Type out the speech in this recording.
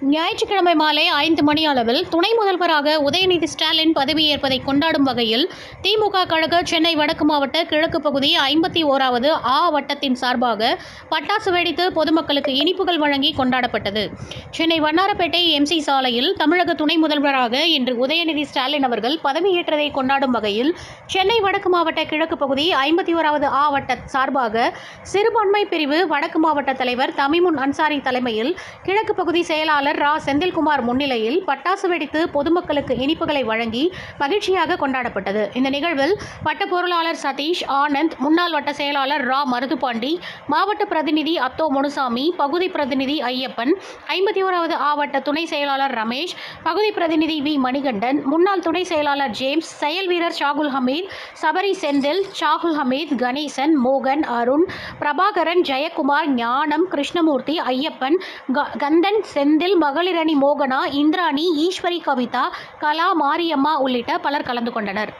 ஞாயிற்றுக்கிழமை மாலை ஐந்து மணி அளவில் துணை முதல்வராக உதயநிதி ஸ்டாலின் பதவியேற்பதை கொண்டாடும் வகையில் திமுக கழக சென்னை வடக்கு மாவட்ட கிழக்கு பகுதி ஐம்பத்தி ஓராவது ஆ வட்டத்தின் சார்பாக பட்டாசு வெடித்து பொதுமக்களுக்கு இனிப்புகள் வழங்கி கொண்டாடப்பட்டது. சென்னை வண்ணாரப்பேட்டை எம்சி சாலையில் தமிழக துணை முதல்வராக இன்று உதயநிதி ஸ்டாலின் அவர்கள் பதவியேற்றதை கொண்டாடும் வகையில் சென்னை வடக்கு மாவட்ட கிழக்கு பகுதி ஐம்பத்தி ஓராவது ஆ வட்ட சார்பாக சிறுபான்மை பிரிவு வடக்கு மாவட்ட தலைவர் தமிமுன் அன்சாரி தலைமையில் கிழக்கு பகுதி செயலாளர் ரா. செந்தில்குமார் முன்னிலையில் பட்டாசு வெடித்து பொதுமக்களுக்கு இனிப்புகளை வழங்கி மகிழ்ச்சியாக கொண்டாடப்பட்டது. இந்த நிகழ்வில் வட்ட பொருளாளர் சதீஷ் ஆனந்த் முன்னாள் வட்ட செயலாளர் ரா. மருதுபாண்டி மாவட்ட பிரதிநிதி அத்தோ முனுசாமி பகுதி பிரதிநிதி ஐயப்பன் ஐம்பத்தி ஓராவது ஆவட்ட துணை செயலாளர் ரமேஷ் பகுதி பிரதிநிதி வி. மணிகண்டன் முன்னாள் துணை செயலாளர் ஜேம்ஸ் செயல் வீரர் ஷாகுல் ஹமீத் சபரி செந்தில் ஷாகுல் ஹமீத் கணேசன் மோகன் அருண் பிரபாகரன் ஜெயக்குமார் ஞானம் கிருஷ்ணமூர்த்தி ஐயப்பன் கந்தன் செந்தில் மகளிரணி மோகனா இந்திராணி ஈஸ்வரி கவிதா கலா மாரியம்மா உள்ளிட்ட பலர் கலந்து கொண்டனர்.